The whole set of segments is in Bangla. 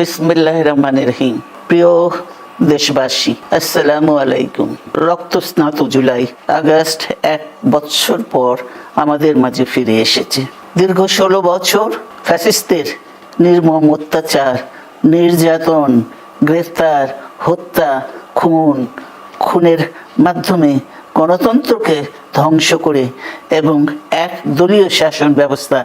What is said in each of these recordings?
বিসমিল্লাহ রহমান রহিম। প্রিয় দেশবাসী, আসসালামু আলাইকুম। রক্তস্নাত জুলাই, আগস্ট এক বৎসর পর আমাদের মাঝে ফিরে এসেছে। দীর্ঘ ষোলো বছর ফ্যাসিস্টের নির্মম অত্যাচার, নির্যাতন, গ্রেফতার, হত্যা, খুন, খুনের মাধ্যমে গণতন্ত্রকে ধ্বংস করে এবং এক দলীয় শাসন ব্যবস্থা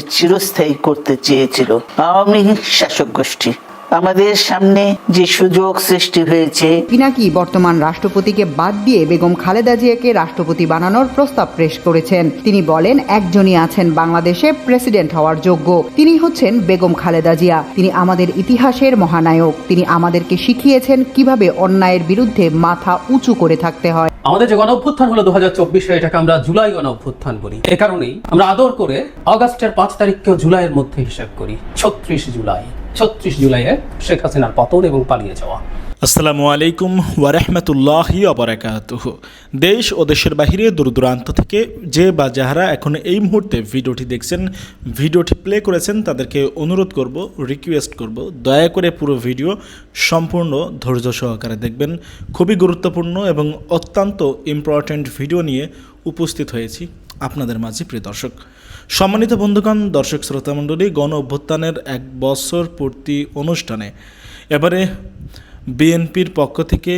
চিরস্থায়ী করতে চেয়েছিল। আওয়ামী শাসক গোষ্ঠী আমাদের সামনে যে সুযোগ সৃষ্টি হয়েছে পিনাকি বর্তমান রাষ্ট্রপতিকে বাদ দিয়ে বেগম খালেদা জিয়াকে রাষ্ট্রপতি বানানোর প্রস্তাব পেশ করেছেন। তিনি বলেন একজনই আছেন বাংলাদেশে প্রেসিডেন্ট হওয়ার যোগ্য। তিনি হচ্ছেন বেগম খালেদা জিয়া। তিনি আমাদের ইতিহাসের মহানায়ক। তিনি আমাদেরকে শিখিয়েছেন কীভাবে অন্যায়ের বিরুদ্ধে মাথা উঁচু করে থাকতে হয়। আমাদের যে গণ অভ্যুত্থান হলো দু হাজার চব্বিশে এটাকে আমরা জুলাই গণ অভ্যুত্থান বলি। এ কারণেই আমরা আদর করে অগাস্টের পাঁচ তারিখকেও জুলাইয়ের মধ্যে হিসাব করি ছত্রিশ জুলাই। ছত্রিশ জুলাইয়ে শেখ হাসিনার পতন এবং পালিয়ে যাওয়া। আসসালামু আলাইকুম ওয়ারহমতুল্লাহি অবরাকাতুহ দেশ ও দেশের বাহিরে দূর দূরান্ত থেকে যে বা যাহারা এখন এই মুহূর্তে ভিডিওটি দেখছেন, ভিডিওটি প্লে করেছেন, তাদেরকে অনুরোধ করব রিকোয়েস্ট করব, দয়া করে পুরো ভিডিও সম্পূর্ণ ধৈর্য সহকারে দেখবেন। খুবই গুরুত্বপূর্ণ এবং অত্যন্ত ইম্পর্ট্যান্ট ভিডিও নিয়ে উপস্থিত হয়েছি আপনাদের মাঝে, প্রিয় দর্শক। সম্মানিত বন্ধুগণ, দর্শক শ্রোতামণ্ডলী গণ অভ্যুত্থানের এক বছর পূর্তি অনুষ্ঠানে এবারে বিএনপির পক্ষ থেকে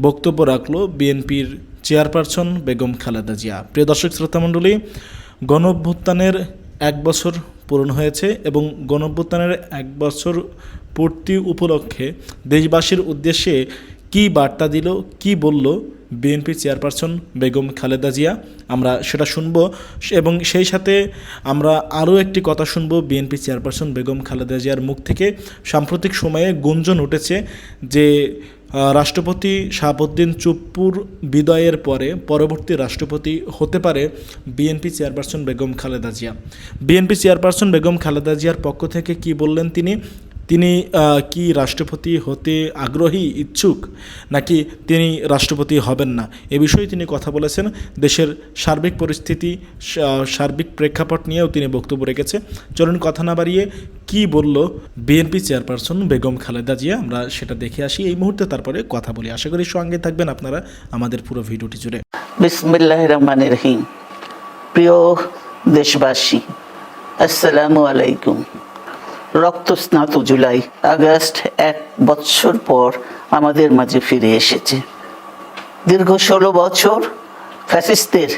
বক্তব্য রাখল বিএনপির চেয়ারপারসন বেগম খালেদা জিয়া। প্রিয় দর্শক শ্রোতামণ্ডলী গণ অভ্যুত্থানের এক বছর পূরণ হয়েছে এবং গণ অভ্যুত্থানের এক বছর পূর্তি উপলক্ষে দেশবাসীর উদ্দেশ্যে কি বার্তা দিল, কি বলল বিএনপি চেয়ারপারসন বেগম খালেদা জিয়া? আমরা সেটা শুনব। এবং সেই সাথে আমরা আরও একটি কথা শুনব বিএনপি চেয়ারপারসন বেগম খালেদা জিয়ার মুখ থেকে। সাম্প্রতিক সময়ে গুঞ্জন উঠেছে যে রাষ্ট্রপতি শাহাবুদ্দিন চুপ্পুর বিদায়ের পরে পরবর্তী রাষ্ট্রপতি হতে পারে BNP chairperson Begum Khaleda Zia. BNP chairperson Begum Khaleda জিয়ার পক্ষ থেকে কি বললেন তিনি? তিনি কি রাষ্ট্রপতি হতে আগ্রহী ইচ্ছুক, নাকি তিনি রাষ্ট্রপতি হবেন না? এ বিষয়ে তিনি কথা বলেছেন। দেশের সার্বিক পরিস্থিতি সার্বিক প্রেক্ষাপট নিয়েও তিনি বক্তব্য রেখেছে। চলুন কথা না বাড়িয়ে কি বলল বিএনপি চেয়ারপারসন বেগম খালেদা জিয়া, আমরা সেটা দেখে আসি এই মুহূর্তে, তারপরে কথা বলি। আশা করি সঙ্গে থাকবেন আপনারা আমাদের পুরো ভিডিওটি জুড়ে। বিসমিল্লাহ রহমান রহিম। প্রিয় দেশবাসী, আসসালামু আলাইকুম। রক্তস্নাত জুলাই, আগস্ট, এক বৎসর পর আমাদের মাঝে ফিরে এসেছে। দীর্ঘ ষোলো বছর ফ্যাসিস্টের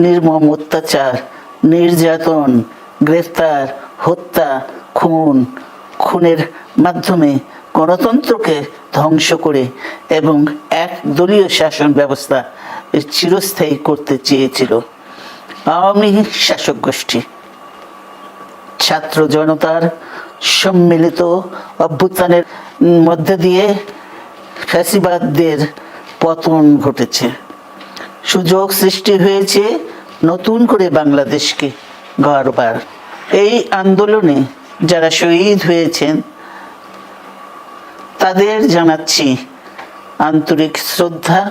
নির্মম অত্যাচার, নির্যাতন, গ্রেফতার, হত্যা, খুন, খুনের মাধ্যমে গণতন্ত্রকে ধ্বংস করে এবং এক দলীয় শাসন ব্যবস্থা চিরস্থায়ী করতে চেয়েছিল আওয়ামী শাসক গোষ্ঠী ছাত্র জনতার সম্মিলিত অভ্যুত্থানের মধ্যে দিয়ে ফ্যাসিবাদদের পতন ঘটেছে। সুযোগ সৃষ্টি হয়েছে নতুন করে বাংলাদেশকে গড়বার। এই আন্দোলনে যারা শহীদ হয়েছেন, তাদের জানাচ্ছি আন্তরিক শ্রদ্ধা,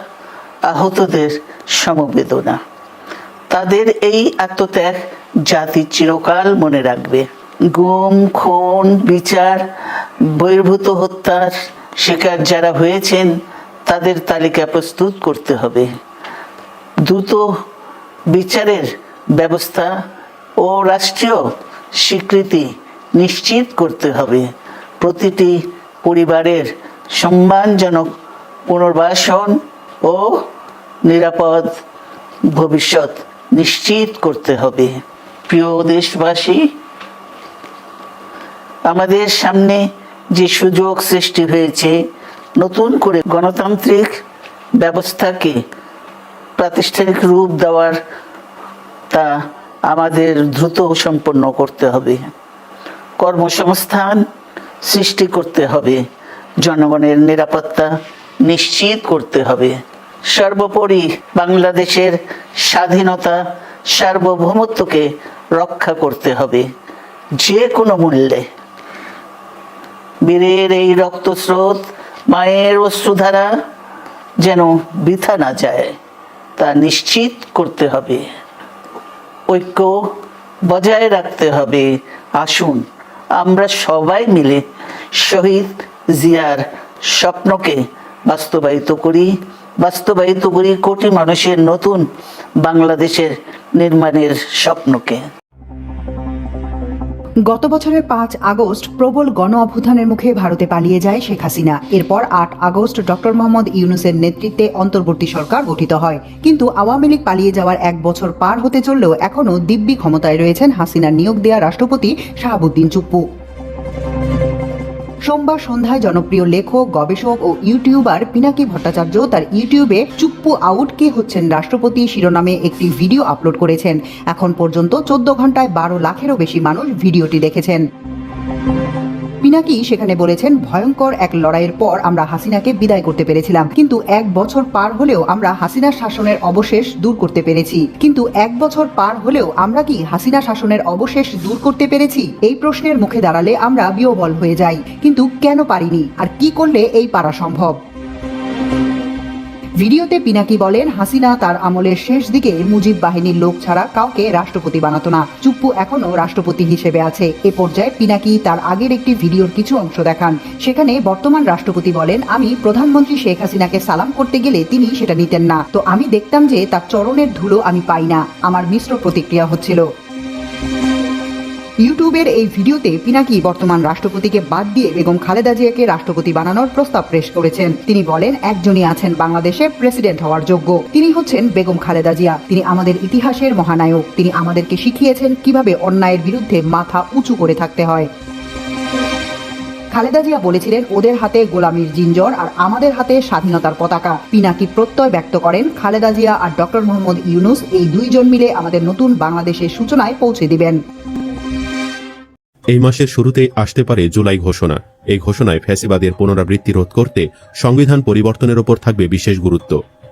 আহতদের সমবেদনা। তাদের এই আত্মত্যাগ জাতি চিরকাল মনে রাখবে। গুম, খুন, বিচার, বহির্ভূত হত্যার শিকার যারা হয়েছেন, তাদের তালিকা প্রস্তুত করতে হবে। দ্রুত বিচারের ব্যবস্থা ও রাষ্ট্রীয় স্বীকৃতি নিশ্চিত করতে হবে। প্রতিটি পরিবারের সম্মানজনক পুনর্বাসন ও নিরাপদ ভবিষ্যৎ নিশ্চিত করতে হবে। প্রিয় দেশবাসী আমাদের সামনে যে সুযোগ সৃষ্টি হয়েছে, নতুন করে গণতান্ত্রিক ব্যবস্থাকে প্রাতিষ্ঠানিক রূপ দেওয়ার তা আমাদের দ্রুত সম্পন্ন করতে হবে। কর্মসংস্থান সৃষ্টি করতে হবে। জনগণের নিরাপত্তা নিশ্চিত করতে হবে। সর্বোপরি বাংলাদেশের স্বাধীনতা সার্বভৌমত্বকে রক্ষা করতে হবে। যে কোনো মূল্যে। বীরের এই রক্তস্রোত, মায়ের অশ্রুধারা যেন বৃথা না যায়, তা নিশ্চিত করতে হবে। ঐক্য বজায় রাখতে হবে। আসুন, আমরা সবাই মিলে শহীদ জিয়ার স্বপ্নকে বাস্তবায়িত করি। বাস্তবায়িত করি কোটি মানুষের নতুন বাংলাদেশের নির্মাণের স্বপ্নকে। গত বছরের পাঁচ আগস্ট প্রবল গণ অভ্যুত্থানের মুখে ভারতে পালিয়ে যায় শেখ হাসিনা। এরপর আট আগস্ট ডক্টর মোহাম্মদ ইউনুসের নেতৃত্বে অন্তর্বর্তী সরকার গঠিত হয়। কিন্তু আওয়ামী লীগ পালিয়ে যাওয়ার এক বছর পার হতে চললেও এখনও দিব্যি ক্ষমতায় রয়েছেন হাসিনার নিয়োগ দেয়া রাষ্ট্রপতি শাহাবুদ্দিন চুপ্পু। সোমবার সন্ধ্যায় জনপ্রিয় লেখক, গবেষক ও ইউটিউবার পিনাকি ভট্টাচার্য তার ইউটিউবে চুপ্পু আউট কে হচ্ছেন রাষ্ট্রপতি শিরোনামে একটি ভিডিও আপলোড করেছেন। এখন পর্যন্ত চোদ্দ ঘন্টায় বারো লাখেরও বেশি মানুষ ভিডিওটি দেখেছেন। পিনাকি সেখানে বলেছেন, ভয়ঙ্কর এক লড়াইয়ের পর আমরা হাসিনাকে বিদায় করতে পেরেছিলাম। কিন্তু এক বছর পার হলেও আমরা হাসিনার শাসনের অবশেষ দূর করতে পেরেছি। কিন্তু এক বছর পার হলেও আমরা কি হাসিনা শাসনের অবশেষ দূর করতে পেরেছি? এই প্রশ্নের মুখে দাঁড়ালে আমরা বিয়বল হয়ে যাই। কিন্তু কেন পারিনি? আর কি করলে এই পারা সম্ভব? ভিডিওতে পিনাকি বলেন, হাসিনা তার আমলের শেষ দিকে মুজিব বাহিনীর লোক ছাড়া কাউকে রাষ্ট্রপতি বানাতো না। চুপ্পু এখনও রাষ্ট্রপতি হিসেবে আছে। এ পর্যায়ে পিনাকি তার আগের একটি ভিডিওর কিছু অংশ দেখান। সেখানে বর্তমান রাষ্ট্রপতি বলেন, আমি প্রধানমন্ত্রী শেখ হাসিনাকে সালাম করতে গেলে তিনি সেটা নিতেন না। তো আমি দেখতাম যে তার চরণের ধুলো আমি পাই না। আমার মিশ্র প্রতিক্রিয়া হচ্ছিল। ইউটিউবের এই ভিডিওতে পিনাকি বর্তমান রাষ্ট্রপতিকে বাদ দিয়ে বেগম খালেদা জিয়াকে রাষ্ট্রপতি বানানোর প্রস্তাব পেশ করেছেন। তিনি বলেন, একজনই আছেন বাংলাদেশে প্রেসিডেন্ট হওয়ার যোগ্য। তিনি হচ্ছেন বেগম খালেদা জিয়া। তিনি আমাদের ইতিহাসের মহানায়ক। তিনি আমাদেরকে শিখিয়েছেন কীভাবে অন্যায়ের বিরুদ্ধে মাথা উঁচু করে থাকতে হয়। খালেদা জিয়া বলেছিলেন, ওদের হাতে গোলামির জিঞ্জর আর আমাদের হাতে স্বাধীনতার পতাকা। পিনাকি প্রত্যয় ব্যক্ত করেন, খালেদা জিয়া আর ডক্টর মোহাম্মদ ইউনুস এই দুইজন মিলে আমাদের নতুন বাংলাদেশের সূচনায় পৌঁছে দিবেন। এই মাসের শুরুতেই আসতে পারে জুলাই ঘোষণা। এই ঘোষণায় ফ্যাসিবাদের পুনরাবৃত্তি রোধ করতে সংবিধান পরিবর্তনের ওপর থাকবে বিশেষ গুরুত্ব।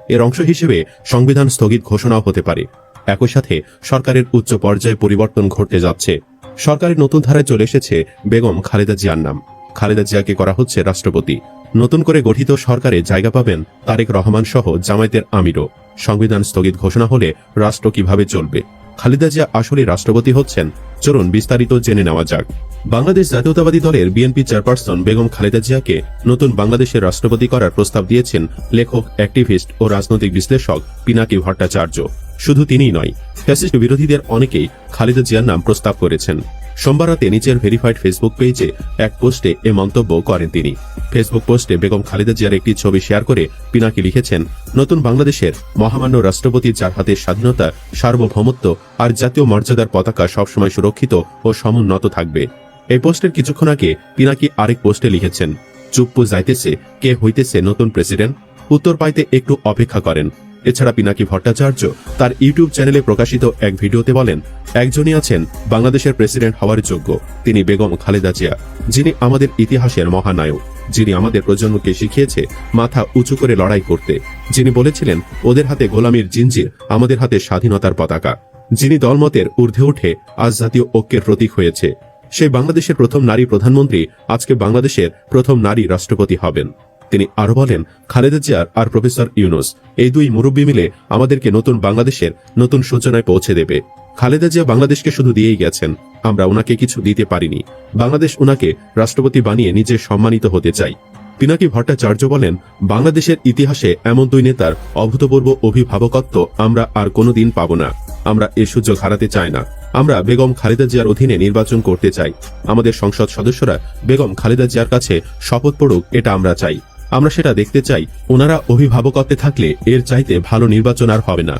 এর অংশ হিসেবে সংবিধান স্থগিত ঘোষণাও হতে পারে। একই সাথে সরকারের উচ্চ পর্যায়ে পরিবর্তন ঘটতে যাচ্ছে। সরকারের নতুন ধারায় চলে এসেছে বেগম খালেদা জিয়ার নাম। খালেদা জিয়াকে করা হচ্ছে রাষ্ট্রপতি। নতুন করে গঠিত সরকারে জায়গা পাবেন তারেক রহমান সহ জামায়াতের আমিরও। সংবিধান স্থগিত ঘোষণা হলে রাষ্ট্র কীভাবে চলবে? খালেদা জিয়া আসলে রাষ্ট্রপতি হচ্ছেন। চলুন বিস্তারিত জেনে নেওয়া যাক। বাংলাদেশ জাতীয়তাবাদী দলের বিএনপি চেয়ারপারসন বেগম খালেদা জিয়াকে নতুন বাংলাদেশের রাষ্ট্রপতি করার প্রস্তাব দিয়েছেন লেখক, অ্যাক্টিভিস্ট ও রাজনৈতিক বিশ্লেষক পিনাকি ভট্টাচার্য। শুধু তিনিই নয়, ফ্যাসিস্ট বিরোধীদের অনেকেই খালেদা জিয়ার নাম প্রস্তাব করেছেন। সোমবার রাতে নিজের ভেরিফাইড ফেসবুক পেজে এক পোস্টে এ মন্তব্য করেন তিনি। ফেসবুক পোস্টে বেগম খালেদা জিয়ার একটি ছবি শেয়ার করে পিনাকি লিখেছেন, নতুন বাংলাদেশের মহামান্য রাষ্ট্রপতি যার হাতে স্বাধীনতা, সার্বভৌমত্ব আর জাতীয় মর্যাদার পতাকা সবসময় সুরক্ষিত ও সমুন্নত থাকবে। এই পোস্টের কিছুক্ষণ আগে পিনাকি আরেক পোস্টে লিখেছেন চুপ্পু যাইতেছে, কে হইতেছে নতুন প্রেসিডেন্ট? উত্তর পাইতে একটু অপেক্ষা করেন। এছাড়া পিনাকি ভট্টাচার্য তার ইউটিউব চ্যানেলে প্রকাশিত এক ভিডিওতে বলেন, একজনই আছেন বাংলাদেশের প্রেসিডেন্ট হওয়ার যোগ্য, তিনি বেগম খালেদা জিয়া, যিনি আমাদের ইতিহাসের মহানায়ক, যিনি আমাদের প্রজন্মকে শিখিয়েছে মাথা উঁচু করে লড়াই করতে, যিনি বলেছিলেন, ওদের হাতে গোলামীর জিঞ্জির, আমাদের হাতে স্বাধীনতার পতাকা। যিনি দলমতের ঊর্ধ্বে উঠে আজ জাতীয় ঐক্যের প্রতীক হয়েছে। সেই বাংলাদেশের প্রথম নারী প্রধানমন্ত্রী আজকে বাংলাদেশের প্রথম নারী রাষ্ট্রপতি হবেন। তিনি আরও বলেন, খালেদা জিয়ার আর প্রফেসর ইউনুস, এই দুই মুরব্বী মিলে আমাদেরকে নতুন বাংলাদেশের নতুন সূচনায় পৌঁছে দেবে। খালেদা জিয়া বাংলাদেশকে শুধু দিয়েই গেছেন, আমরা ওনাকে কিছু দিতে পারিনি। বাংলাদেশ ওনাকে রাষ্ট্রপতি বানিয়ে নিজে সম্মানিত হতে চাই। পিনাকি ভট্টাচার্য বলেন, বাংলাদেশের ইতিহাসে এমন দুই নেতার অভূতপূর্ব অভিভাবকত্ব আমরা আর কোনোদিন পাব না। আমরা এ সুযোগ হারাতে চাই না। আমরা বেগম খালেদা জিয়ার অধীনে নির্বাচন করতে চাই। আমাদের সংসদ সদস্যরা বেগম খালেদা জিয়ার কাছে শপথ পড়ুক, এটা আমরা চাই। আমরা সেটা দেখতে চাই। ওনারা অভিভাবকত্বে থাকলে এর চাইতে ভালো নির্বাচন আর হবে না।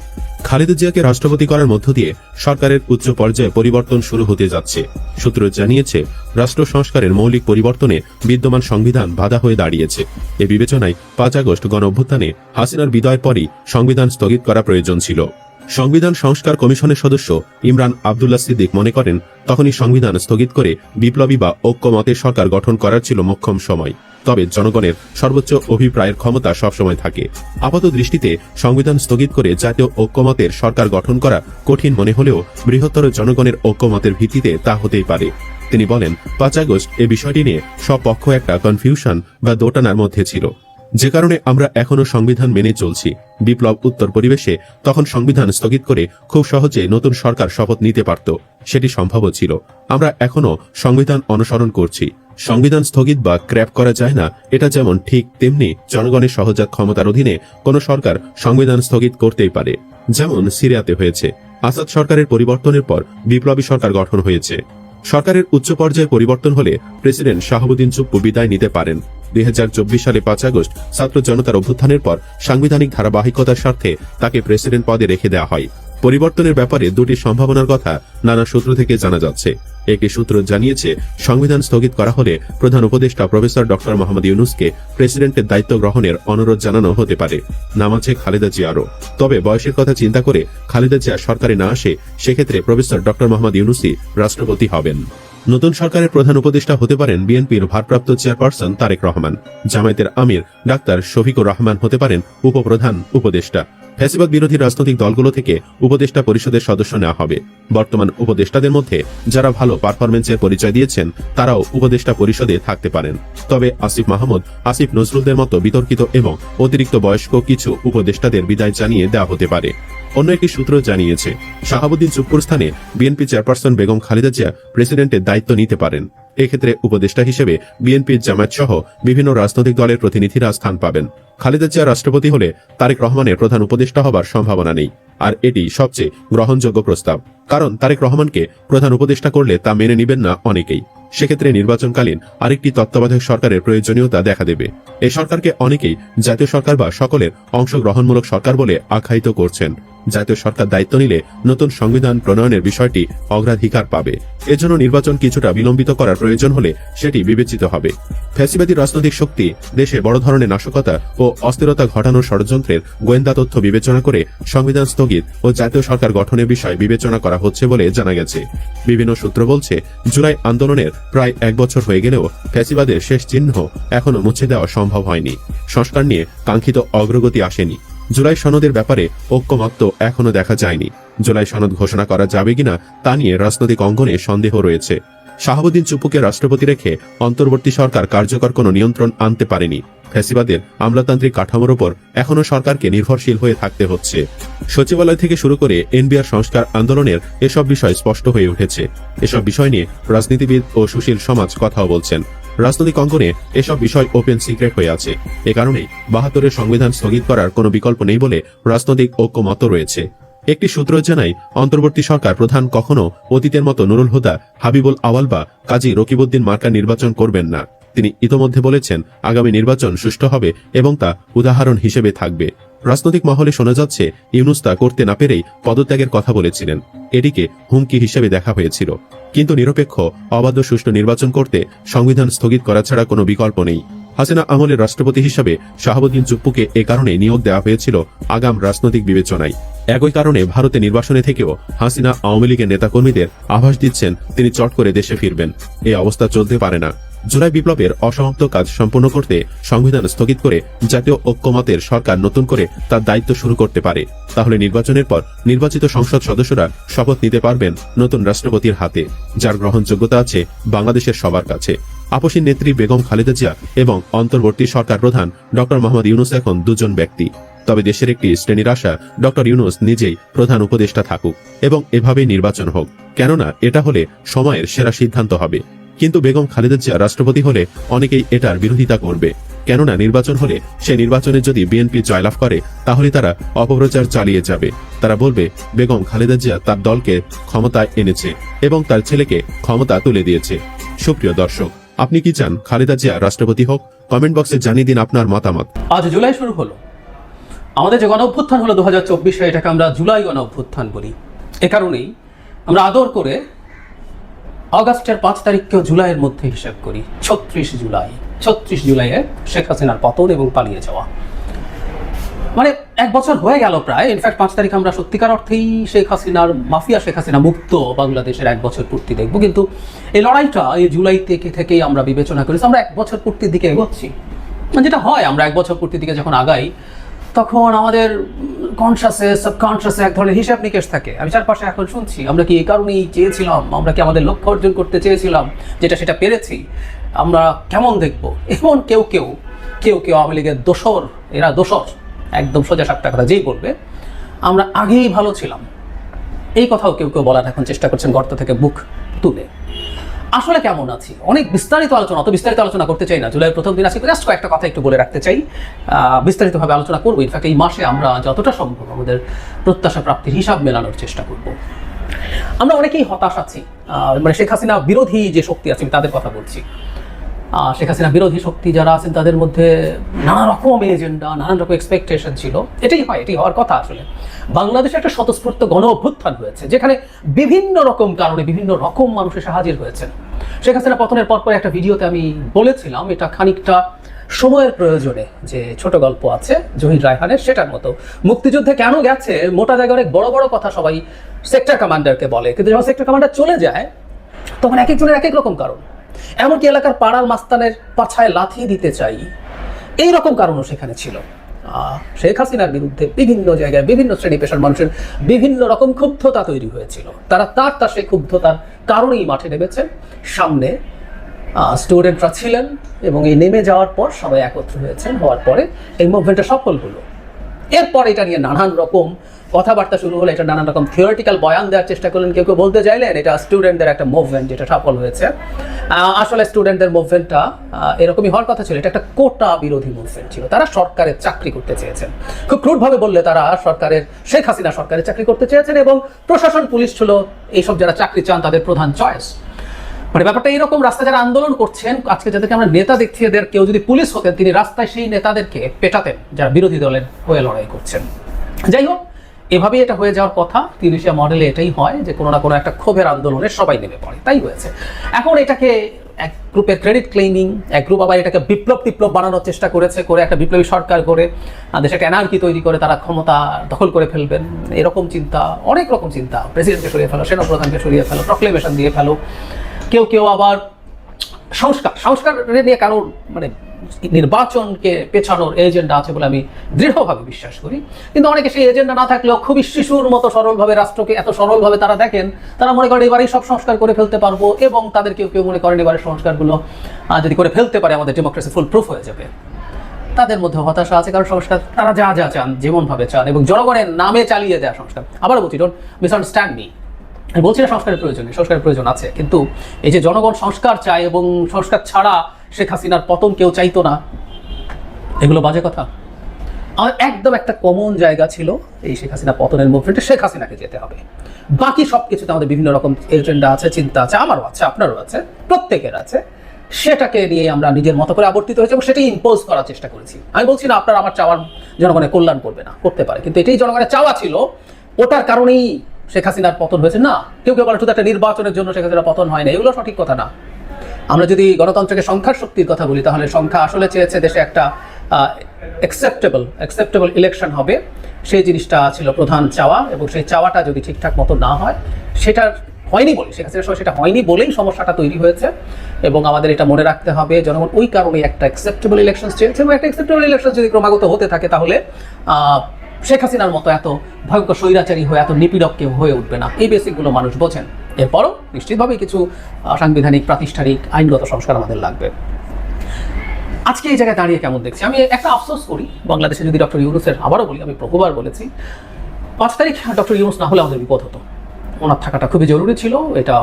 খালেদা জিয়াকে রাষ্ট্রপতি করার মধ্য দিয়ে সরকারের উচ্চ পর্যায়ে পরিবর্তন শুরু হতে যাচ্ছে। সূত্র জানিয়েছে, রাষ্ট্র সংস্কারের মৌলিক পরিবর্তনে বিদ্যমান সংবিধান বাধা হয়ে দাঁড়িয়েছে। এ বিবেচনায় পাঁচ আগস্ট গণ অভ্যুত্থানে হাসিনার বিদয়ের পরই সংবিধান স্থগিত করা প্রয়োজন ছিল। সংবিধান সংস্কার কমিশনের সদস্য ইমরান আবদুল্লাহ সিদ্দিক মনে করেন, তখনই সংবিধান স্থগিত করে বিপ্লবী বা ঐক্যমতের সরকার গঠন করার ছিল মোক্ষম সময়। তবে জনগণের সর্বোচ্চ অভিপ্রায়ের ক্ষমতা সবসময় থাকে। আপাত দৃষ্টিতে সংবিধান স্থগিত করে জাতীয় ঐক্যমতের সরকার গঠন করা কঠিন মনে হলেও বৃহত্তর জনগণের ঐক্যমতের ভিত্তিতে তা হতেই পারে। তিনি বলেন, পাঁচ আগস্ট এ বিষয়টি নিয়ে সব পক্ষ একটা কনফিউশন বা দোটানার মধ্যে ছিল। যে কারণে আমরা এখনও সংবিধান মেনে চলছি। বিপ্লব উত্তর পরিবেশে তখন সংবিধান স্থগিত করে খুব সহজে নতুন সরকার শপথ নিতে পারত। সেটি সম্ভবও ছিল। আমরা এখনও সংবিধান অনুসরণ করছি। সংবিধান স্থগিত বা ক্র্যাপ করা যায় না, এটা যেমন ঠিক তেমনি জনগণের সহজাত ক্ষমতার অধীনে কোন সরকার সংবিধান স্থগিত করতেই পারে। যেমন সিরিয়াতে হয়েছে। আসাদ সরকারের পরিবর্তনের পর বিপ্লবী সরকার গঠন হয়েছে। সরকারের উচ্চ পর্যায়ে পরিবর্তন হলে প্রেসিডেন্ট শাহাবুদ্দিন চুপ্পু বিদায় নিতে পারেন। দুই হাজার চব্বিশ সালে পাঁচ আগস্ট ছাত্র জনতার অভ্যুত্থানের পর সাংবিধানিক ধারাবাহিকতার স্বার্থে তাকে প্রেসিডেন্ট পদে রেখে দেওয়া হয়। পরিবর্তনের ব্যাপারে দুটি সম্ভাবনার কথা নানা সূত্র থেকে জানা যাচ্ছে। একটি সূত্র জানিয়েছে, সংবিধান স্থগিত করা হলে প্রধান উপদেষ্টা প্রফেসর ডক্টর মোহাম্মদ ইউনুসকে প্রেসিডেন্টের দায়িত্ব গ্রহণের অনুরোধ জানানো হতে পারে। নাম আছে খালেদা জিয়ারও। তবে বয়সের কথা চিন্তা করে খালেদা জিয়া সরকারে না আসে, সেক্ষেত্রে প্রফেসর ডক্টর মোহাম্মদ ইউনুসি রাষ্ট্রপতি হবেন। নতুন সরকারের প্রধান উপদেষ্টা হতে পারেন বিএনপির ভারপ্রাপ্ত চেয়ারপারসন তারেক রহমান। জামায়াতের আমির ডাক্তার শফিকুর রহমান হতে পারেন উপপ্রধান উপদেষ্টা। ফ্যাসিবাদ বিরোধী রাজনৈতিক দলগুলো থেকে উপদেষ্টা পরিষদের সদস্য নেওয়া হবে। বর্তমান উপদেষ্টাদের মধ্যে যারা ভালো পারফরমেন্সের পরিচয় দিয়েছেন, তারাও উপদেষ্টা পরিষদে থাকতে পারেন। তবে আসিফ মাহমুদ, আসিফ নজরুলদের মতো বিতর্কিত এবং অতিরিক্ত বয়স্ক কিছু উপদেষ্টাদের বিদায় জানিয়ে দেওয়া হতে পারে। অন্য একটি সূত্র জানিয়েছে, শাহাবুদ্দিন চুপ্পুর স্থানে বিএনপি চেয়ারপারসন বেগম খালেদা জিয়া প্রেসিডেন্টের দায়িত্ব নিতে পারেন। এক্ষেত্রে উপদেষ্টা হিসেবে বিএনপির জামায়াত সহ বিভিন্ন রাজনৈতিক দলের প্রতিনিধিরা স্থান পাবেন। খালেদা জিয়া রাষ্ট্রপতি হলে তারেক রহমানের প্রধান উপদেষ্টা হবার সম্ভাবনা নেই, আর এটি সবচেয়ে গ্রহণযোগ্য প্রস্তাব, কারণ তারেক রহমানকে প্রধান উপদেষ্টা করলে তা মেনে নিবেন না অনেকেই। সেক্ষেত্রে নির্বাচনকালীন আরেকটি তত্ত্বাবধায়ক সরকারের প্রয়োজনীয়তা দেখা দেবে। এই সরকারকে অনেকেই জাতীয় সরকার বা সকলের অংশগ্রহণমূলক সরকার বলে আখ্যায়িত করছেন। জাতীয় সরকার দায়িত্ব নিলে নতুন সংবিধান প্রণয়নের বিষয়টি অগ্রাধিকার পাবে। এজন্য নির্বাচন কিছুটা বিলম্বিত করার প্রয়োজন হলে সেটি বিবেচিত হবে। ফ্যাসিবাদী রাজনৈতিক শক্তি দেশে বড় ধরনের নাশকতা ও অস্থিরতা ঘটানোর ষড়যন্ত্রের গোয়েন্দা তথ্য বিবেচনা করে সংবিধান স্থগিত ও জাতীয় সরকার গঠনের বিষয় বিবেচনা করা হচ্ছে বলে জানা গেছে। বিভিন্ন সূত্র বলছে, জুলাই আন্দোলনের প্রায় এক বছর হয়ে গেলেও ফ্যাসিবাদের শেষ চিহ্ন এখনও মুছে দেওয়া সম্ভব হয়নি। সংস্কার নিয়ে কাঙ্ক্ষিত অগ্রগতি আসেনি। জুলাই সনদের ব্যাপারে ঐক্যমত্য এখনও দেখা যায়নি। জুলাই সনদ ঘোষণা করা যাবে কিনা তা নিয়ে রাজনৈতিক অঙ্গনে সন্দেহ রয়েছে। শাহাবুদ্দিন চুপুকে রাষ্ট্রপতি রেখে অন্তর্বর্তী সরকার কার্যকর কোনো নিয়ন্ত্রণ আনতে পারেনি। ফ্যাসিবাদের আমলাতান্ত্রিক কাঠামোর ওপর এখনও সরকারকে নির্ভরশীল হয়ে থাকতে হচ্ছে। সচিবালয় থেকে শুরু করে এনবিআর সংস্কার আন্দোলনের এসব বিষয় স্পষ্ট হয়ে উঠেছে। এসব বিষয় নিয়ে রাজনীতিবিদ ও সুশীল সমাজ কথাও বলছেন। রাজনৈতিক অঙ্গনে এসব বিষয় ওপেন সিক্রেট হয়ে আছে। এ কারণেই বাহাত্তরের সংবিধান স্থগিত করার কোনো বিকল্প নেই বলে রাজনৈতিক ঐক্যমত রয়েছে। একটি সূত্র জানায়, অন্তর্বর্তী সরকার প্রধান কখনো অতীতের মতো নুরুল হুদা, হাবিবুল আওয়াল বা কাজী রকিবউদ্দিন মার্কা নির্বাচন করবেন না। তিনি ইতোমধ্যে বলেছেন, আগামী নির্বাচন সুষ্ঠু হবে এবং তা উদাহরণ হিসেবে থাকবে। রাজনৈতিক মহলে শোনা যাচ্ছে, ইউনুস তা করতে না পেরেই পদত্যাগের কথা বলেছিলেন। এটিকে হুমকি হিসেবে দেখা হয়েছিল। কিন্তু নিরপেক্ষ অবাধ সুষ্ঠু নির্বাচন করতে সংবিধান স্থগিত করা ছাড়া কোনো বিকল্প নেই। হাসিনা আমলের রাষ্ট্রপতি হিসাবে শাহাবুদ্দিন চুপ্পুকে এ কারণে নিয়োগ দেওয়া হয়েছিল আগাম রাজনৈতিক বিবেচনায়। একই কারণে ভারতে নির্বাসনে থেকেও হাসিনা আওয়ামী লীগের নেতাকর্মীদের আভাস দিচ্ছেন, তিনি চট করে দেশে ফিরবেন। এই অবস্থা চলতে পারে না। জুলাই বিপ্লবের অসমাপ্ত কাজ সম্পন্ন করতে সংবিধান স্থগিত করে জাতীয় ঐক্যমতের সরকার নতুন করে তার দায়িত্ব শুরু করতে পারে। তাহলে নির্বাচনের পর নির্বাচিত সংসদ সদস্যরা শপথ নিতে পারবেন নতুন রাষ্ট্রপতির হাতে, যার গ্রহণযোগ্যতা আছে বাংলাদেশের সবার কাছে। আপসীর নেত্রী বেগম খালেদা জিয়া এবং অন্তর্বর্তী সরকার প্রধান ডক্টর মোহাম্মদ ইউনুস এখন দুজন ব্যক্তি। তবে দেশের একটি শ্রেণির আশা ডক্টর ইউনুস নিজেই প্রধান উপদেষ্টা থাকুক এবং এভাবেই নির্বাচন হোক। কেননা এটা হলে সময়ের সেরা সিদ্ধান্ত হবে। কিন্তু বেগম খালেদা জিয়া রাষ্ট্রপতি হলে অনেকেই এটার বিরোধিতা করবে। কেননা নির্বাচন হলে সে নির্বাচনে যদি বিএনপি জয়লাভ করে, তাহলে তারা অপপ্রচার চালিয়ে যাবে। তারা বলবে, বেগম খালেদা জিয়া তার দলকে ক্ষমতায় এনেছে এবং তার ছেলেকে ক্ষমতা তুলে দিয়েছে। সুপ্রিয় দর্শক, আপনি কি চান খালেদা জিয়া রাষ্ট্রপতি হোক? কমেন্ট বক্সে জানিয়ে দিন আপনার মতামত। আজ জুলাই শুরু হলো। আমাদের যে গণ অভ্যুত্থান হলো দু হাজার চব্বিশে এটাকে আমরা জুলাই গণ অভ্যুত্থান বলি। এ কারণেই আমরা আদর করে অগাস্টের পাঁচ তারিখকেও জুলাইয়ের মধ্যে হিসাব করি। ছত্রিশ জুলাই। ছত্রিশ জুলাইয়ে শেখ হাসিনার পতন এবং পালিয়ে যাওয়া। মানে এক বছর হয়ে গেল প্রায়। ইনফ্যাক্ট পাঁচ তারিখ আমরা সত্যিকার অর্থেই শেখ হাসিনার, মাফিয়া শেখ হাসিনা মুক্ত বাংলাদেশের এক বছর পূর্তি দেখব। কিন্তু এই লড়াইটা এই জুলাই থেকে, থেকেই আমরা বিবেচনা করি। আমরা এক বছর পূর্তির দিকে এগোচ্ছি। মানে যেটা হয়, আমরা এক বছর পূর্তির দিকে যখন আগাই তখন আমাদের কনসাসে সাবকনসাসে এক ধরনের হিসাব নিকেশ থাকে। আমি চারপাশে এখন শুনছি, আমরা কি এই কারণেই চেয়েছিলাম? আমরা কি আমাদের লক্ষ্য অর্জন করতে চেয়েছিলাম? যেটা সেটা পেরেছি। আমরা কেমন দেখব? এমন কেউ কেউ কেউ কেউ আওয়ামী লীগের দোসর, এরা দোসর, একদম সোজা সাপটা কথা যেই বলবে, আমরা আগেই ভালো ছিলাম। এই কথাও কেউ কেউ বলার এখন চেষ্টা করছেন গর্ত থেকে বুক তুলে। আসলে কেমন আছি? অনেক বিস্তারিত আলোচনা, অত বিস্তারিত আলোচনা করতে চাই না। জুলাইয়ের প্রথম দিন, আজকে জাস্ট কয়েকটা কথা একটু বলে রাখতে চাই। বিস্তারিতভাবে আলোচনা করব। ইনফ্যাক্ট এই মাসে আমরা যতটা সম্ভব আমাদের প্রত্যাশা প্রাপ্তির হিসাব মেলানোর চেষ্টা করব। আমরা অনেকেই হতাশ আছি। মানে শেখ হাসিনা বিরোধী যে শক্তি আছে তাদের কথা বলছি। শেখ হাসিনা বিরোধী শক্তি যারা আছেন, তাদের মধ্যে নানা রকম এজেন্ডা নানান রকম এক্সপেকটেশন ছিল। এটাই হয়, এটাই হওয়ার কথা আসলে। বাংলাদেশে একটা স্বতঃস্ফূর্ত গণ অভ্যুত্থান হয়েছে, যেখানে বিভিন্ন রকম কারণে বিভিন্ন রকম মানুষ এসে হাজির হয়েছেন। শেখ হাসিনা পতনের পর একটা ভিডিওতে আমি বলেছিলাম, এটা খানিকটা সময়ের প্রয়োজনে যে ছোট গল্প আছে, জহির রায়হানের, সেটার মতো। মুক্তিযুদ্ধে কেন গেছে, মোটা জায়গায় অনেক বড় বড় কথা সবাই সেক্টর কমান্ডারকে বলে। কিন্তু যখন সেক্টর কমান্ডার চলে যায়, তখন এক একজনের এক এক রকম কারণ। এমনকি এলাকার পাড়ার মাস্তানের পাছায় লাথি দিতে চাই। এই রকম কারণও সেখানে ছিল। শেখ হাসিনার বিরুদ্ধে বিভিন্ন জায়গায় বিভিন্ন শ্রেণি পেশার মানুষের বিভিন্ন রকম ক্ষুব্ধতা তৈরি হয়েছিল। তারা তার তার সেই ক্ষুব্ধতার কারণেই মাঠে নেমেছেন সামনে স্টুডেন্টরা ছিলেন এবং এই নেমে যাওয়ার পর সবাই একত্র হয়েছেন। হওয়ার পরে এই মুভমেন্টটা সফল হলো। এরপর এটা নিয়ে নানান রকম কথাবার্তা শুরু হলো এটা নানান রকম থিওরিটিক্যাল বয়ান দেওয়ার চেষ্টা করলেন, কেউ কেউ বলতে চাইলেন এটা স্টুডেন্টদের একটা মুভমেন্ট যেটা সফল হয়েছে। আসলে স্টুডেন্টদের মুভমেন্টটা এরকমই হওয়ার কথা ছিল, এটা একটা কোটা বিরোধী মুভমেন্ট ছিল। তারা সরকারের চাকরি করতে চেয়েছেন। খুব ক্রুডভাবে বললে তারা সরকারের, শেখ হাসিনা সরকারের চাকরি করতে চেয়েছেন এবং প্রশাসন, পুলিশ ছিল, এইসব যারা চাকরি চান তাদের প্রধান চয়েস মানে ব্যাপারটা এরকম রাস্তায় যারা আন্দোলন করছেন, আজকে যাদেরকে আমরা নেতা দেখছি, এদের কেউ যদি পুলিশ হতেন, তিনি রাস্তায় সেই নেতাদেরকে পেটাতেন, যারা বিরোধী দলের হয়ে লড়াই করছেন। যাই হোক এভাবেই এটা হয়ে যাওয়ার কথা। তিরিশিয়া মডেলে এটাই হয় যে কোনো না কোনো একটা ক্ষোভের আন্দোলনে সবাই নেমে পড়ে। তাই হয়েছে। এখন এটাকে এক গ্রুপের ক্রেডিট ক্লেমিং এক গ্রুপ আবার এটাকে বিপ্লব টিপ্লব বানানোর চেষ্টা করেছে, করে একটা বিপ্লবী সরকার করে দেশে একটা এনার্কি তৈরি করে, তারা ক্ষমতা দখল করে ফেলবেন। এরকম চিন্তা, অনেক রকম চিন্তা। প্রেসিডেন্টকে সরিয়ে ফেলো, সেনাপ্রধানকে সরিয়ে ফেলো প্রক্লেমেশন দিয়ে ফেলো। কেউ কেউ আবার সংস্কার সংস্কার নিয়ে কারোর মানে নির্বাচনকে পেছানোর এজেন্ডা আছে বলে আমি দৃঢ়ভাবে বিশ্বাস করি। কিন্তু অনেকে সেই এজেন্ডা না থাকলেও খুবই শিশুর মতো সরলভাবে রাষ্ট্রকে এত সরলভাবে তারা দেখেন, তারা মনে করেন এবারেই সব সংস্কার করে ফেলতে পারব এবং তাদের কেউ কেউ মনে করেন এবারে সংস্কারগুলো যদি করে ফেলতে পারে, আমাদের ডেমোক্রেসি ফুল প্রুফ হয়ে যাবে। তাদের মধ্যে হতাশা আছে, কারণ সংস্কার, তারা যা যা চান যেমন ভাবে চান এবং জনগণের নামে চালিয়ে দেওয়া সংস্কার। আবার বলছি ডোন্ট মিসআন্ডারস্ট্যান্ড মি বলছি না সংস্কারের প্রয়োজন সংস্কারের প্রয়োজন আছে। কিন্তু এই যে জনগণ সংস্কার চায় এবং সংস্কার ছাড়া শেখ হাসিনার পতন কেউ চাইতো না, এগুলো বাজে কথা। আমার একদম একটা কমন জায়গা ছিল এই শেখ হাসিনা পতনের মুভমেন্টে, শেখ হাসিনাকে যেতে হবে। বাকি সব কিছুতে আমাদের বিভিন্ন রকম এজেন্ডা আছে, চিন্তা আছে, আমারও আছে, আপনারও আছে, প্রত্যেকের আছে। সেটাকে নিয়ে আমরা নিজের মতো করে আবর্তিত হয়েছে এবং সেটাই ইম্পোজ করার চেষ্টা করেছি। আমি বলছি না আপনার, আমার চাওয়ার জনগণের কল্যাণ করবে না, করতে পারে। কিন্তু এটাই জনগণের চাওয়া ছিল, ওটার কারণেই শেখ হাসিনার পতন হয়েছে। না, কেউ কেউ বলে শুধু একটা নির্বাচনের জন্য শেখ হাসিনার পতন হয় না, এগুলো সঠিক কথা না। আমরা যদি গণতন্ত্রকে সংখ্যার শক্তির কথা বলি, তাহলে সংখ্যা আসলে চেয়েছে দেশে একটা অ্যাকসেপ্টেবল অ্যাকসেপ্টেবল ইলেকশন হবে। সেই জিনিসটা ছিল প্রধান চাওয়া এবং সেই চাওয়াটা যদি ঠিকঠাক মতো না হয়, সেটার হয়নি বলে, শেখ হাসিনার সময় সেটা হয়নি বলেই সমস্যাটা তৈরি হয়েছে। এবং আমাদের এটা মনে রাখতে হবে, জনগণ ওই কারণে একটা অ্যাকসেপ্টেবল ইলেকশন চেয়েছে এবং একটা অ্যাকসেপ্টেবল ইলেকশন যদি ক্রমাগত হতে থাকে তাহলে শেখ হাসিনার মতো এত ভয়ঙ্কর স্বৈরাচারী হয়ে, এত নিপীড়ক কেউ হয়ে উঠবে না। এই বেসিকগুলো মানুষ বোঝেন। এরপরও নিশ্চিতভাবেই কিছু সাংবিধানিক, প্রাতিষ্ঠানিক, আইনগত সংস্কার আমাদের লাগবে। আজকে এই জায়গায় দাঁড়িয়ে কেমন দেখছি? আমি একটা আফসোস করি, বাংলাদেশে যদি ডক্টর ইউনুসের আবারও বলি, আমি বহুবার বলেছি, পাঁচ তারিখ ডক্টর ইউনুস না হলে আমাদের বিপদ হতো। ওনার থাকাটা খুবই জরুরি ছিল, এটা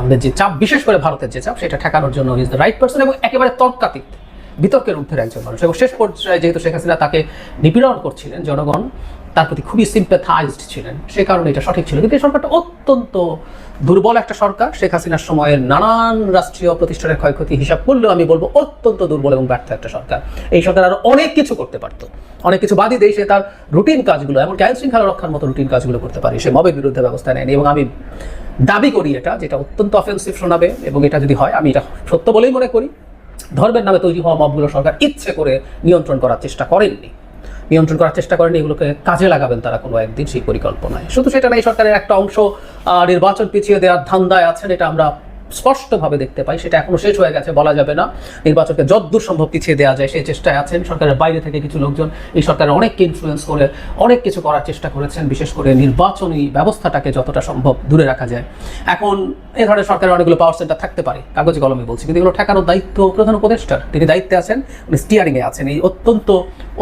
আমাদের যে চাপ, বিশেষ করে ভারতের যে চাপ, সেটা ঠেকানোর জন্য ইজ দ্য রাইট পার্সন এবং একেবারে তর্কাতীত। বিতর্কের ঊর্ধ্বের একজন মানুষ। এবং শেষ পর্যায়ে যেহেতু শেখ হাসিনা তাকে নিপীড়ন করছিলেন জনগণ, তার প্রতি খুবই সিম্পেথাইজড ছিলেন। সে কারণে এটা সঠিক ছিল। কিন্তু এই সরকারটা অত্যন্ত দুর্বল একটা সরকার। শেখ হাসিনার সময়ের নানান রাষ্ট্রীয় প্রতিষ্ঠানের ক্ষয়ক্ষতি হিসাব করলেও আমি বলব অত্যন্ত দুর্বল এবং ব্যর্থ একটা সরকার। এই সরকার আরও অনেক কিছু করতে পারতো। অনেক কিছু বাদই দিয়ে সে তার রুটিন কাজগুলো এমন আইন শৃঙ্খলা রক্ষার মতো রুটিন কাজগুলো করতে পারে। সে মবের বিরুদ্ধে ব্যবস্থা নেয়নি এবং আমি দাবি করি এটা, যেটা অত্যন্ত অফেন্সিভ শোনাবে। এবং এটা যদি হয়, আমি এটা সত্য বলেই মনে করি। ধর্মের নামে তৈরি হওয়া মবগুলো সরকার ইচ্ছে করে নিয়ন্ত্রণ করার চেষ্টা করেননি। নিয়ন্ত্রণ করার চেষ্টা করেন এগুলোকে কাজে লাগাবেন তারা কোনো একদিন সেই পরিকল্পনায়। শুধু সেটা নাই সরকারের একটা অংশ নির্বাচন পিছিয়ে দেওয়ার ধান্দায় আছেন, এটা আমরা স্পষ্টভাবে দেখতে পাই, সেটা এখনও শেষ হয়ে গেছে, বলা যাবে না। নির্বাচনকে যতদূর সম্ভব পিছিয়ে দেওয়া যায়, সেই চেষ্টায় আছেন সরকারের বাইরে থেকে কিছু লোকজন। এই সরকারের অনেককে ইনফ্লুয়েন্স করে, অনেক কিছু করার চেষ্টা করেছেন, বিশেষ করে নির্বাচনী ব্যবস্থাটাকে যতটা সম্ভব দূরে রাখা যায়। এখন এ ধরনের সরকারের অনেকগুলো পাওয়ার সেন্টার থাকতে পারে, কাগজে কলমে বলছি, কিন্তু এগুলো ঠেকানোর দায়িত্ব প্রধান উপদেষ্টার। তিনি দায়িত্বে আছেন, উনি স্টিয়ারিংয়ে আছেন। এই অত্যন্ত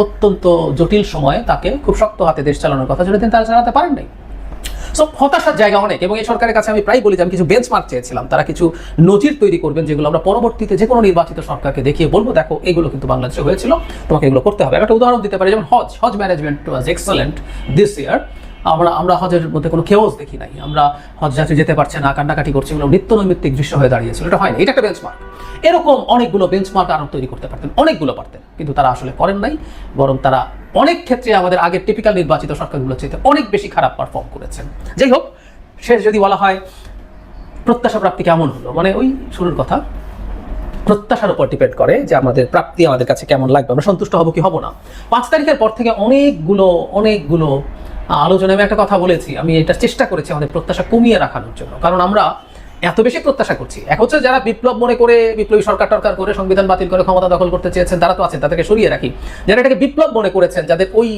অত্যন্ত জটিল সময়ে তাকে খুব শক্ত হাতে দেশ চালানোর কথা ছিল তিনি তারা চালাতে পারেন নাই। সো হতাশার জায়গা অনেক, এবং এই সরকারের কাছে আমি প্রায় বলি যে আমি কিছু বেঞ্চমার্ক চেয়েছিলাম। তারা কিছু নজির তৈরি করবেন যেগুলো আমরা পরবর্তীতে যে কোনো নির্বাচিত সরকারকে দেখিয়ে বলব, দেখো, এগুলো কিন্তু বাংলাদেশে হয়েছিল, তোমাকে এগুলো করতে হবে। একটা উদাহরণ দিতে পারি, যেমন Hajj Hajj management was excellent this year আমরা আমরা হজের মধ্যে কোনো কেওস দেখি নাই। আমরা হজ যাত্রী যেতে পারছে না, কান্নাকাটি করছে, এগুলো নিত্য নৈমিত্তিক দৃশ্য হয়ে দাঁড়িয়েছিল এটা হয়নি এটা একটা বেঞ্চমার্ক এরকম অনেকগুলো বেঞ্চমার্ক আরও তৈরি করতে পারতেন, অনেকগুলো পারতেন। কিন্তু তারা আসলে করেন নাই, বরং তারা অনেক ক্ষেত্রে আমাদের আগের টিপিক্যাল নির্বাচিত সরকারগুলো চাইতে অনেক বেশি খারাপ পারফর্ম করেছেন। যাই হোক, শেষ যদি বলা হয়, প্রত্যাশা প্রাপ্তি কেমন হলো? মানে ওই শুরুর কথা, প্রত্যাশার উপর ডিপেন্ড করে যে আমাদের প্রাপ্তি আমাদের কাছে কেমন লাগবে, আমরা সন্তুষ্ট হব কি হব না। পাঁচ তারিখের পর থেকে অনেকগুলো অনেকগুলো আলোচনায় আমি একটা কথা বলেছি, আমি এটা চেষ্টা করেছি আমাদের প্রত্যাশা কমিয়ে রাখানোর জন্য। কারণ আমরা এত বেশি প্রত্যাশা করছি। এক হচ্ছে যারা বিপ্লব মনে করে, বিপ্লবী সরকার টরকার করে, সংবিধান বাতিল করে, ক্ষমতা দখল করতে চেয়েছেন, তারা তো আছেন, তাদেরকে সরিয়ে রাখি। যারা এটাকে বিপ্লব মনে করেছেন, যাদের ওই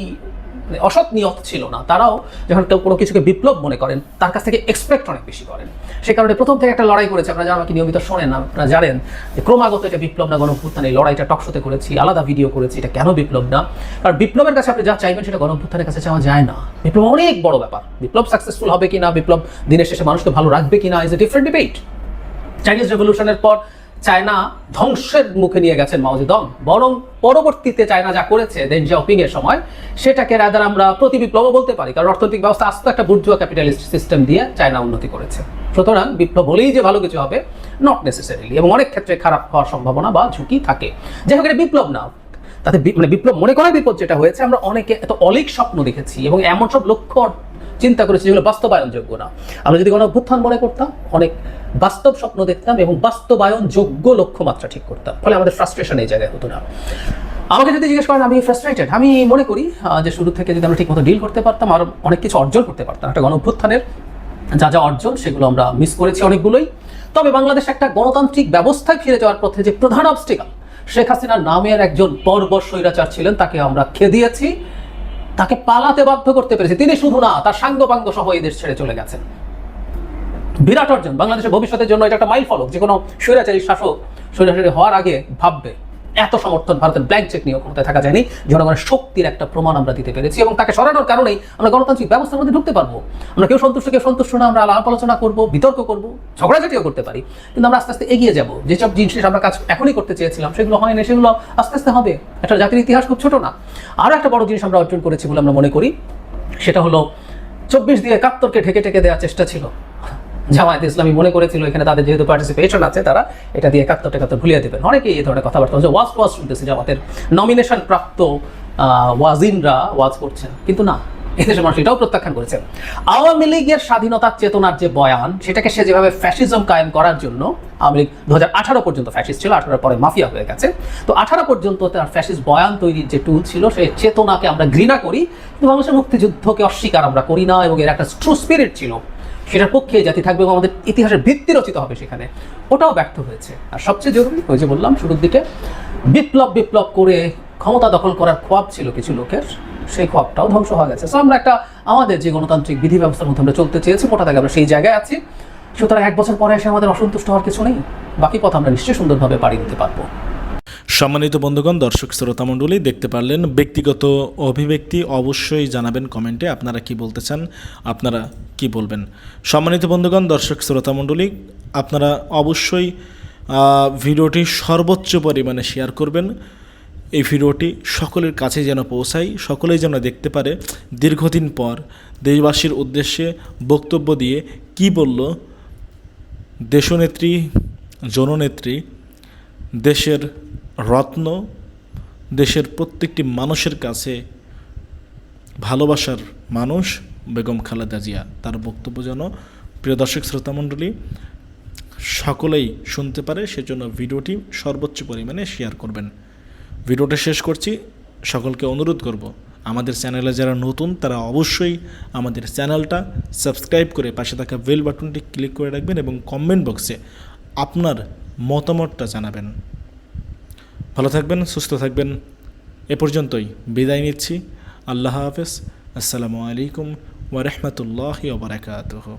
অসৎ নিয়ত ছিল না। তারাও যখন কেউ কোনো কিছুকে বিপ্লব মনে করেন, তার কাছ থেকে এক্সপেক্ট অনেক বেশি করেন। সে কারণে প্রথম থেকে একটা লড়াই করেছে। আপনারা যারা আমাকে নিয়মিত শোনেন না আপনারা জানেন যে ক্রমাগত এটা বিপ্লব না, গণভ্যুত্থান, এই লড়াইটা টকশোতে করেছি, আলাদা ভিডিও করেছি, এটা কেন বিপ্লব না? কারণ বিপ্লবের কাছে আপনি যা চাইবেন সেটা গণভ্যুত্থানের কাছে চাওয়া যায় না। বিপ্লব অনেক বড় ব্যাপার। বিপ্লব সাকসেসফুল হবে কিনা, বিপ্লব দিনের শেষে মানুষকে ভালো রাখবে কিনা is a different debate Chinese রেভলিউশনের পর চায়না ধ্বংসের মুখে নিয়ে গেছেন মাওজেদং বরং পরবর্তীতে চায়না যা করেছে দেন জিয়াওপিং এর সময়, সেটাকে রাদার আমরা প্রতি বিপ্লবও বলতে পারি, কারণ অর্থনৈতিক ব্যবস্থা আস্ত একটা বুর্জুয়া ক্যাপিটালিস্ট সিস্টেম দিয়ে চায়না উন্নতি করেছে। সুতরাং বিপ্লব হলেই যে ভালো কিছু হবে নট নেসেসারিলি এবং অনেক ক্ষেত্রে খারাপ হওয়ার সম্ভাবনা বা ঝুঁকি থাকে। যাই হোক, এটা বিপ্লব না। তাতে মানে বিপ্লব মনে করার বিপদ যেটা হয়েছে, আমরা অনেকে এত অলিক স্বপ্ন দেখেছি, এবং এমন সব লক্ষ্য চিন্তা করেছি যেগুলো বাস্তবায়নযোগ্য না। আমরা যদি কোনো অভ্যুত্থান মনে করতাম, অনেক বাস্তব স্বপ্ন দেখতাম এবং বাস্তবায়ন যোগ্য লক্ষ্যমাত্রা ঠিক করতাম। ফলে আমাদের ফ্রাস্ট্রেশন এই জায়গায় হতো না। আমাকে যদি জিজ্ঞেস করেন, আমি ফ্রাস্ট্রেটেড আমি মনে করি যে শুরু থেকে যদি আমরা ঠিকমতো ডিল করতে পারতাম, আর অনেক কিছু অর্জন করতে পারতাম। একটা গণভ্যুত্থানের যা যা অর্জন, সেগুলো আমরা মিস করেছি অনেকগুলোই। তবে বাংলাদেশ একটা গণতান্ত্রিক ব্যবস্থায় ফিরে যাওয়ার পথে যে প্রধান অবস্টিকাল শেখ হাসিনার নামের একজন বর্বর স্বৈরাচার ছিলেন, তাকে আমরা খেদিয়েছি। তাকে পালাতে বাধ্য করতে পেরেছি। তিনি শুধু না, তার সাঙ্গ পাঙ্গ সহ এই দেশ ছেড়ে চলে গেছেন। বিরাট অর্জন। বাংলাদেশের ভবিষ্যতের জন্য এটা একটা মাইল ফলক যে কোনো স্বৈরাচারী শাসক স্বৈরাচারী হওয়ার আগে ভাববে, এত সমর্থন ভারতের ব্ল্যাঙ্ক চেক নিয়ে ক্ষমতায় থাকা যায়নি, জনগণের শক্তির একটা প্রমাণ আমরা দিতে পেরেছি এবং তাকে সরানোর কারণেই আমরা গণতান্ত্রিক ব্যবস্থার মধ্যে ঢুকতে পারব। আমরা কেউ সন্তুষ্ট কেউ সন্তুষ্ট না, আমরা আলাপ আলোচনা করব, বিতর্ক করব, ঝগড়াঝাটিও করতে পারি, কিন্তু আমরা আস্তে আস্তে এগিয়ে যাব। যেসব জিনিস আমরা কাজ এখনই করতে চেয়েছিলাম, সেগুলো হয় না সেগুলো আস্তে আস্তে হবে। একটা জাতির ইতিহাস খুব ছোট না। আরও একটা বড় জিনিস আমরা অর্জন করেছি বলে আমরা মনে করি, সেটা হলো চব্বিশ দিয়ে একাত্তরকে ঢেকে ঢেকে দেওয়ার চেষ্টা ছিল। জামায়াত ইসলামী মনে করেছিল এখানে তাদের যেহেতু পার্টিসিপেশন আছে, তারা এটা দিয়ে একাত্তর টেকাত্তর ভুলিয়ে দেবেন। অনেকে এই ধরনের কথাবার্তা হচ্ছে ওয়াজ ওয়াজ শুনতেছে জামাতের নমিনেশন প্রাপ্ত ওয়াজিনরা ওয়াজ করছেন। কিন্তু না এদেশের মানুষ এটাও প্রত্যাখ্যান করেছেন। আওয়ামী লীগের স্বাধীনতার চেতনার যে বয়ান, সেটাকে সে যেভাবে ফ্যাসিজম কায়েম করার জন্য, আওয়ামী লীগ দু পর্যন্ত ফ্যাসিস্ট ছিল আঠারো পরে মাফিয়া হয়ে গেছে। তো আঠারো পর্যন্ত তার ফ্যাসিস্ট বয়ান তৈরির যে টুল ছিল, সেই চেতনাকে আমরা ঘৃণা করি, কিন্তু মানুষের মুক্তিযুদ্ধকে অস্বীকার আমরা করি না, এবং এর একটা ট্রু স্পিরিট ছিল। সেটার পক্ষে জাতি থাকবে এবং আমাদের ইতিহাসের ভিত্তি রচিত হবে সেখানে। ওটাও ব্যর্থ হয়েছে। আর সবচেয়ে জরুরি, ওই যে বললাম শুরুর দিকে বিপ্লব বিপ্লব করে ক্ষমতা দখল করার খোয়াব ছিল কিছু লোকের। সেই খোয়াবটাও ধ্বংস হয়ে গেছে। সো আমরা একটা আমাদের যে গণতান্ত্রিক বিধি ব্যবস্থার মধ্যে আমরা চলতে চেয়েছি, মোটা দাগে আমরা সেই জায়গায় আছি। সুতরাং এক বছর পরে এসে আমাদের অসন্তুষ্ট হওয়ার কিছু নেই। বাকি পথ আমরা নিশ্চয়ই সুন্দরভাবে পাড়ি দিতে পারব। সম্মানিত বন্ধুগণ, দর্শক শ্রোতা মণ্ডলী, দেখতে পারলেন ব্যক্তিগত অভিব্যক্তি, অবশ্যই জানাবেন কমেন্টে আপনারা কি বলতে চান, আপনারা কি বলবেন। সম্মানিত বন্ধুগণ, দর্শক শ্রোতা মণ্ডলী, আপনারা অবশ্যই ভিডিওটি সর্বোচ্চ পরিমাণে শেয়ার করবেন। এই ভিডিওটি সকলের কাছে যেন পৌঁছায়, সকলেই যেন দেখতে পারে দীর্ঘদিন পর দেশবাসীর উদ্দেশ্যে বক্তব্য দিয়ে কি বলল দেশনেত্রী, জননেত্রী, দেশের রত্ন, দেশের প্রত্যেকটি মানুষের কাছে ভালোবাসার মানুষ বেগম খালেদা জিয়া। তার বক্তব্য যেন প্রিয় দর্শক শ্রোতামণ্ডলী সকলেই শুনতে পারে, সেজন্য ভিডিওটি সর্বোচ্চ পরিমাণে শেয়ার করবেন। ভিডিওটা শেষ করছি। সকলকে অনুরোধ করব, আমাদের চ্যানেলে যারা নতুন, তারা অবশ্যই আমাদের চ্যানেলটা সাবস্ক্রাইব করে পাশে থাকা বেল বাটনটি ক্লিক করে রাখবেন এবং কমেন্ট বক্সে আপনার মতামতটা জানাবেন। ভালো থাকবেন, সুস্থ থাকবেন। এ পর্যন্তই বিদায় নিচ্ছি। আল্লাহ হাফেজ। আসসালামু আলাইকুম ওয়া রাহমাতুল্লাহি ওয়া বারাকাতুহু।